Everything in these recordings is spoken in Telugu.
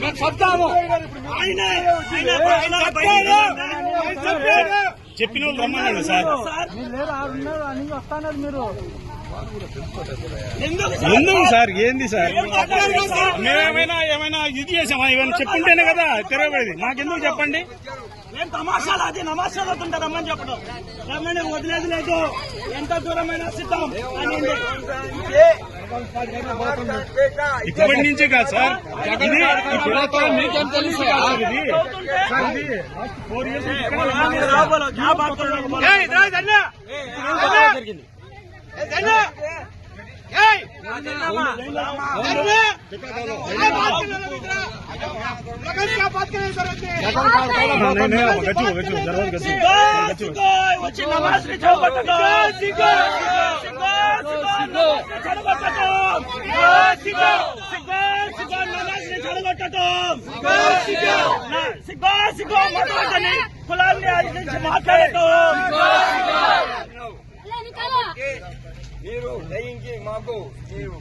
మేము చెప్తాము చెప్పిన వాళ్ళు రమ్మన్నాడు సార్. మీరు అని ఎందుకు ఎందుకు సార్? ఏంది సార్? మేమేమైనా ఏమైనా ఇది చేసామా? ఏమైనా చెప్పుంటేనే కదా తిరగబడేది మాకెందుకు చెప్పండి? ఏం తమాషాలు? అది నమాషాలు అవుతుంటారు రమ్మని చెప్పడం. రమ్మని వదిలేదు లేదు. ఎంత దూరమైనా సిద్ధం. అనింది ఇప్పటి నుంచే కాదు సార్ ఇది పురాతన మీకేం తెలుసు సార్ ఇది సార్ ఇది లాస్ట్ ఫోర్ ఇయర్స్ జరిగింది गजू गजू ज़रूर गजू गजू नमाज़ నమాజ్ ని చెడగొట్టడం సిగ్గు సిగ్గు సిగ్గు చెడగొట్టడం సిగ్గు సిగ్గు సిగ్గు నమాజ్ ని చెడగొట్టడం సిగ్గు సిగ్గు మతవాదని కులాన్ని ఆచరించి మాట్లాడటం మీరు దయించి మాకు మీరు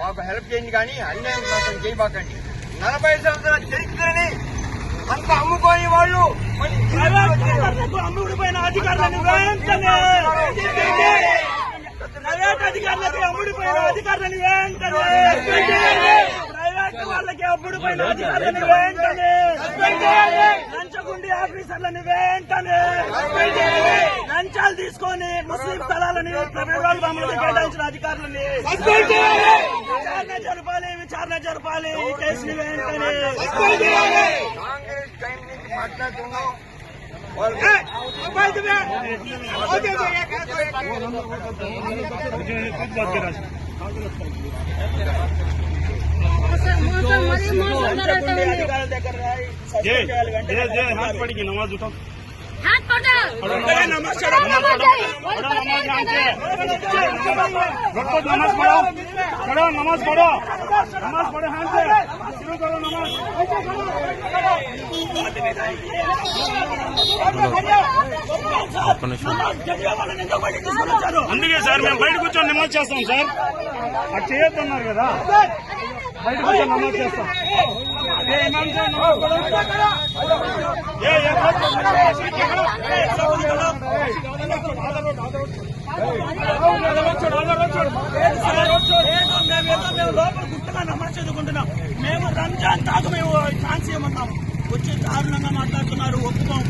మాకు హెల్ప్ చేయండి కానీ అన్యాయం మాత్రం చేయబాకండి నలభై సంవత్సరాల చరిత్రని అంత అమ్ముకోని వాళ్ళు మళ్ళీ ప్రైవేట్ అమ్ముడిపోయిన అధికారులను వెంటనే ప్రైవేట్ అధికారులకి అమ్ముడిపోయిన అధికారులను వెంటనే ప్రైవేట్ వాళ్ళకి అమ్ముడిపోయిన అధికారులను వెంటనే లంచగుండి ఆఫీసర్లను వెంటనే లంచాలు తీసుకొని ముస్లిం స్థలాలని ప్రభుత్వాలు మమ్మల్ని కేటాయించిన అధికారులని. విచారణ జరపాలి విచారణ జరపాలి ఈ కేసుని వెంటనే కాంగ్రెస్ టైం నుంచి మాట్లాడుతున్నాం. હાથ પડી ગઈ નમાજ ઉઠો હાથ પડો નમાજ ચડો નમાજ પડો નમાજ પડો હાથ అందుకే సార్ మేము బయట కూర్చొని నిమ్మలు చేస్తాం సార్ అది చేయొద్దన్నారు కదా బయట కూర్చొని నమోదు చేస్తాం మేము రంజాన్ తాగు మేము ఛాన్స్ ఏమన్నాము వచ్చి దారుణంగా మాట్లాడుతున్నారు ఒప్పుకోం.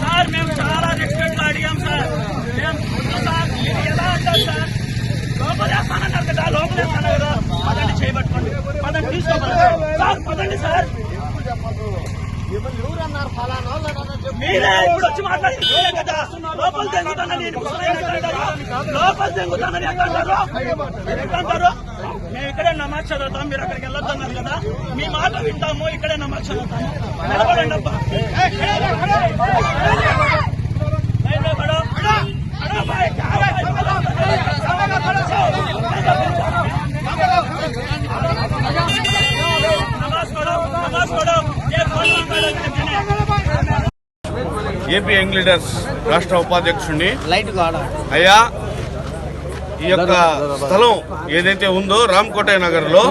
సార్ మేము చాలా రెస్పెక్ట్గా అడిగాం సార్. మేము సార్ మీరు ఎలా అంటారు సార్? లోపలేస్తానన్నారు కదా లోపలేస్తాను కదా. పదండి చేయబట్టుకోండి. పదండి తీసుకోవాలి సార్ పదండి సార్. మీరే ఇప్పుడు వచ్చి మాట్లాడుతున్నారు కదా. లోపల తెంగుతానని లోపల తెంగుతానని ఎట్లా అంటారు. అంటారు. మేము ఇక్కడే నమాజ్ చదువుతాం మీరు అక్కడికి వెళ్ళొద్దు అన్నారు కదా. మీ మాట వింటాము ఇక్కడే నమాజ్ చదువుతాము. నిలబడండి అబ్బా. ఏపీ యంగ్ లీడర్స్ రాష్ట్ర ఉపాధ్యక్షుడిని అయ్యా ఈ యొక్క స్థలం ఏదైతే ఉందో రామకోటయ్య నగర్లో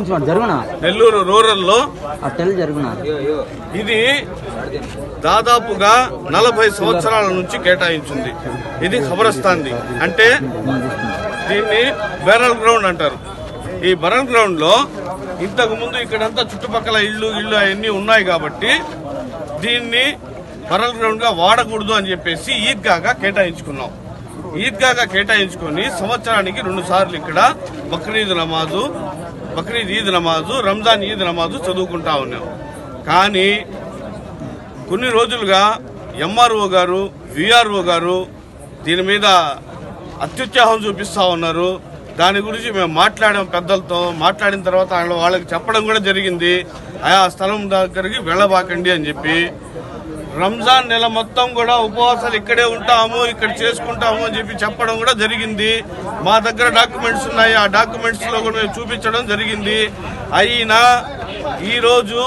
నెల్లూరు రూరల్లో ఇది దాదాపుగా నలభై సంవత్సరాల నుంచి కేటాయించింది. ఇది ఖబరస్థాంది అంటే దీన్ని బెరల్ గ్రౌండ్ అంటారు. ఈ బెరల్ గ్రౌండ్లో ఇంతకు ముందు ఇక్కడంతా చుట్టుపక్కల ఇళ్ళు ఇళ్ళు అవన్నీ ఉన్నాయి కాబట్టి దీన్ని బరల్ గ్రౌండ్గా వాడకూడదు అని చెప్పేసి ఈద్గాగా కేటాయించుకున్నాం. ఈద్గాగా కేటాయించుకొని సంవత్సరానికి రెండు సార్లు ఇక్కడ బక్రీద్ నమాజు బక్రీద్ ఈద్ నమాజు రంజాన్ ఈద్ నమాజు చదువుకుంటా ఉన్నాం. కానీ కొన్ని రోజులుగా ఎంఆర్ఓ గారు విఆర్ఓ గారు దీని మీద అత్యుత్సాహం చూపిస్తూ ఉన్నారు. దాని గురించి మేము మాట్లాడాం పెద్దలతో. మాట్లాడిన తర్వాత వాళ్ళకి చెప్పడం కూడా జరిగింది. ఆయా స్థలం దగ్గరికి వెళ్ళబాకండి అని చెప్పి రంజాన్ నెల మొత్తం కూడా ఉపవాసాలు ఇక్కడే ఉంటాము ఇక్కడ చేసుకుంటాము అని చెప్పి చెప్పడం కూడా జరిగింది. మా దగ్గర డాక్యుమెంట్స్ ఉన్నాయి ఆ డాక్యుమెంట్స్లో కూడా మేము చూపించడం జరిగింది. అయినా ఈరోజు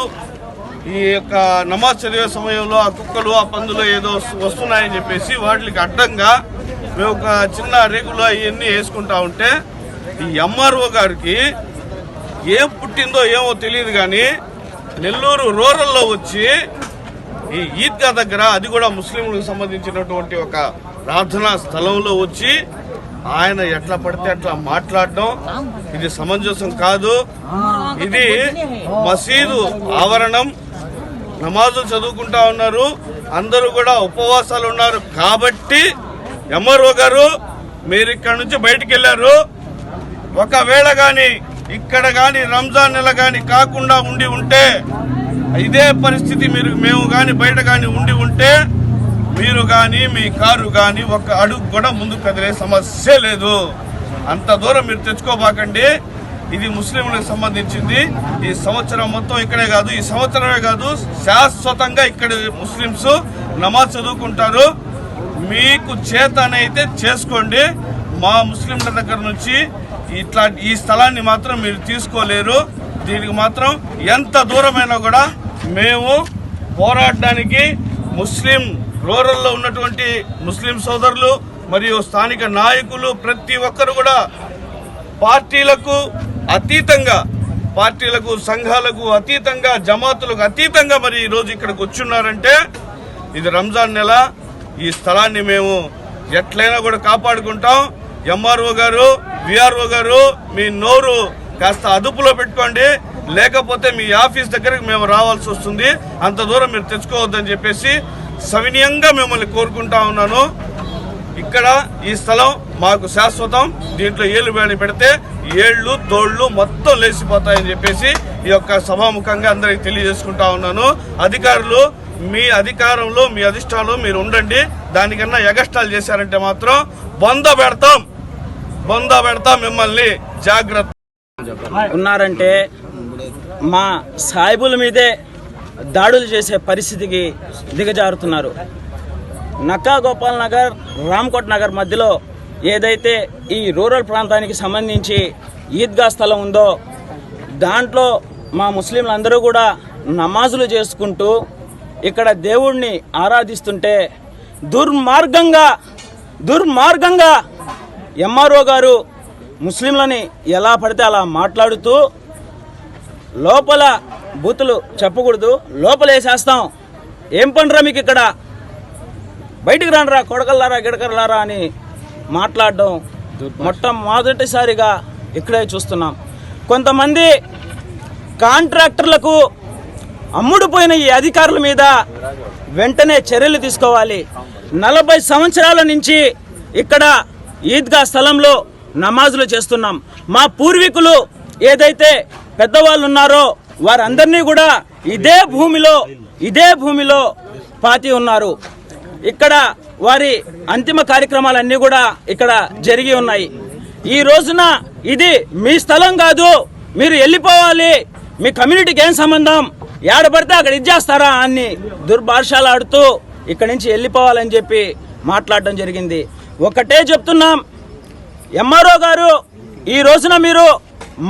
ఈ యొక్క నమాజ్ చదివే సమయంలో ఆ కుక్కలు ఆ పందులు ఏదో వస్తున్నాయని చెప్పేసి వాటికి అడ్డంగా మేము ఒక చిన్న రేగులు అవన్నీ వేసుకుంటా ఉంటే ఈ ఎంఆర్ఓ గారికి ఏం పుట్టిందో ఏమో తెలియదు కానీ నెల్లూరు రూరల్లో వచ్చి ఈ ఈద్గా దగ్గర అది కూడా ముస్లింలకు సంబంధించినటువంటి ఒక ప్రార్థనా స్థలంలో వచ్చి ఆయన ఎట్లా పడితే అట్లా మాట్లాడడం ఇది సమంజసం కాదు. ఇది మసీదు ఆవరణం. నమాజులు చదువుకుంటా ఉన్నారు. అందరూ కూడా ఉపవాసాలు ఉన్నారు. కాబట్టి ఎంఆర్ఓ గారు మీరు ఇక్కడ నుంచి బయటికి వెళ్ళారు. ఒకవేళ కానీ ఇక్కడ కానీ రంజాన్ నెల కానీ కాకుండా ఉండి ఉంటే ఇదే పరిస్థితి మీరు మేము కానీ బయట కానీ ఉండి ఉంటే మీరు కానీ మీ కారు కానీ ఒక అడుగు కూడా ముందుకు కదిలే సమస్య లేదు. అంత దూరం మీరు తెచ్చుకోబాకండి. ఇది ముస్లింలకు సంబంధించింది. ఈ సంవత్సరం మొత్తం ఇక్కడే కాదు. ఈ సంవత్సరమే కాదు శాశ్వతంగా ఇక్కడ ముస్లింస్ నమాజ్ చదువుకుంటారు. మీకు చేతనైతే చేసుకోండి. మా ముస్లింల దగ్గర నుంచి ఇట్లా ఈ స్థలాన్ని మాత్రం మీరు తీసుకోలేరు. దీనికి మాత్రం ఎంత దూరమైనా కూడా మేము పోరాడడానికి ముస్లిం రూరల్లో ఉన్నటువంటి ముస్లిం సోదరులు మరియు స్థానిక నాయకులు ప్రతి ఒక్కరు కూడా పార్టీలకు అతీతంగా పార్టీలకు సంఘాలకు అతీతంగా జమాతులకు అతీతంగా మరి ఈరోజు ఇక్కడికి వచ్చున్నారంటే ఇది రంజాన్ నెల. ఈ స్థలాన్ని మేము ఎట్లయినా కూడా కాపాడుకుంటాం. ఎంఆర్ఓ గారు విఆర్ఓ గారు మీ నోరు కాస్త అదుపులో పెట్టుకోండి. లేకపోతే మీ ఆఫీస్ దగ్గరకు మేము రావాల్సి వస్తుంది. అంత దూరం మీరు తెచ్చుకోవద్దని చెప్పేసి సవినీయంగా మిమ్మల్ని కోరుకుంటా ఉన్నాను. ఇక్కడ ఈ స్థలం మాకు శాశ్వతం. దీంట్లో ఏళ్ళు వేడి పెడితే ఏళ్ళు తోళ్ళు మొత్తం లేచిపోతాయని చెప్పేసి ఈ యొక్క సభాముఖంగా అందరికి తెలియజేసుకుంటా ఉన్నాను. అధికారులు మీ అధికారంలో మీ అధిష్టానంలో మీరు ఉండండి. దానికన్నా ఎగస్టాలు చేశారంటే మాత్రం బొంద పెడతాం. బొంద పెడతాం మిమ్మల్ని. జాగ్రత్త. ఉన్నారంటే మా సాయిబుల మీదే దాడులు చేసే పరిస్థితికి దిగజారుతున్నారు. నక్కా గోపాల్ నగర్ రామ్కోట్ నగర్ మధ్యలో ఏదైతే ఈ రూరల్ ప్రాంతానికి సంబంధించి ఈద్గా స్థలం ఉందో దాంట్లో మా ముస్లింలందరూ కూడా నమాజులు చేసుకుంటూ ఇక్కడ దేవుణ్ణి ఆరాధిస్తుంటే దుర్మార్గంగా దుర్మార్గంగా ఎంఆర్ఓ గారు ముస్లింలని ఎలా పడితే అలా మాట్లాడుతూ లోపల బూతులు చెప్పకూడదు లోపల వేసేస్తాం ఏం పనిరా మీకు ఇక్కడ? బయటికి రానరా కొడకల్లారా గిడకల్లారా అని మాట్లాడడం మొట్టమొదటిసారిగా ఇక్కడే చూస్తున్నాం. కొంతమంది కాంట్రాక్టర్లకు అమ్ముడుపోయిన ఈ అధికారుల మీద వెంటనే చర్యలు తీసుకోవాలి. నలభై సంవత్సరాల నుంచి ఇక్కడ ఈద్గా స్థలంలో నమాజులు చేస్తున్నాం. మా పూర్వీకులు ఏదైతే పెద్దవాళ్ళు ఉన్నారో వారందరినీ కూడా ఇదే భూమిలో ఇదే భూమిలో పాతి ఉన్నారు. ఇక్కడ వారి అంతిమ కార్యక్రమాలన్నీ కూడా ఇక్కడ జరిగి ఉన్నాయి. ఈ రోజున ఇది మీ స్థలం కాదు మీరు వెళ్ళిపోవాలి. మీ కమ్యూనిటీకి ఏం సంబంధం? ఏడబడితే అక్కడ ఇచ్చేస్తారా అని దుర్భాషలాడుతూ ఇక్కడి నుంచి వెళ్ళిపోవాలని చెప్పి మాట్లాడడం జరిగింది. ఒకటే చెప్తున్నాం. ఎంఆర్ఓ గారు ఈ రోజున మీరు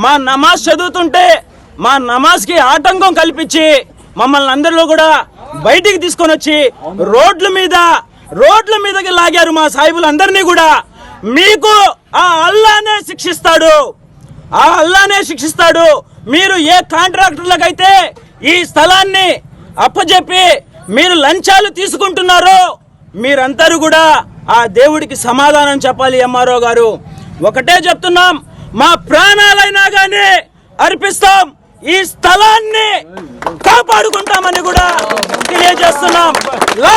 మా నమాజ్ చదువుతుంటే మా నమాజ్కి ఆటంకం కల్పించి మమ్మల్ని అందరిలో కూడా బయటికి తీసుకొని వచ్చి రోడ్ల మీద రోడ్ల మీదకి లాగారు మా సాహిబులందరినీ కూడా. మీకు ఆ అల్లానే శిక్షిస్తాడు. ఆ అల్లానే శిక్షిస్తాడు. మీరు ఏ కాంట్రాక్టర్లకైతే ఈ స్థలాన్ని అప్పజెప్పి మీరు లంచాలు తీసుకుంటున్నారో మీరందరూ కూడా ఆ దేవుడికి సమాధానం చెప్పాలి ఎంఆర్ఓ గారు. ఒకటే చెప్తున్నాం మా ప్రాణాలైనా కానీ అర్పిస్తాం. ఈ స్థలాన్ని కాపాడుకుంటామని కూడా తెలియజేస్తున్నాం. లా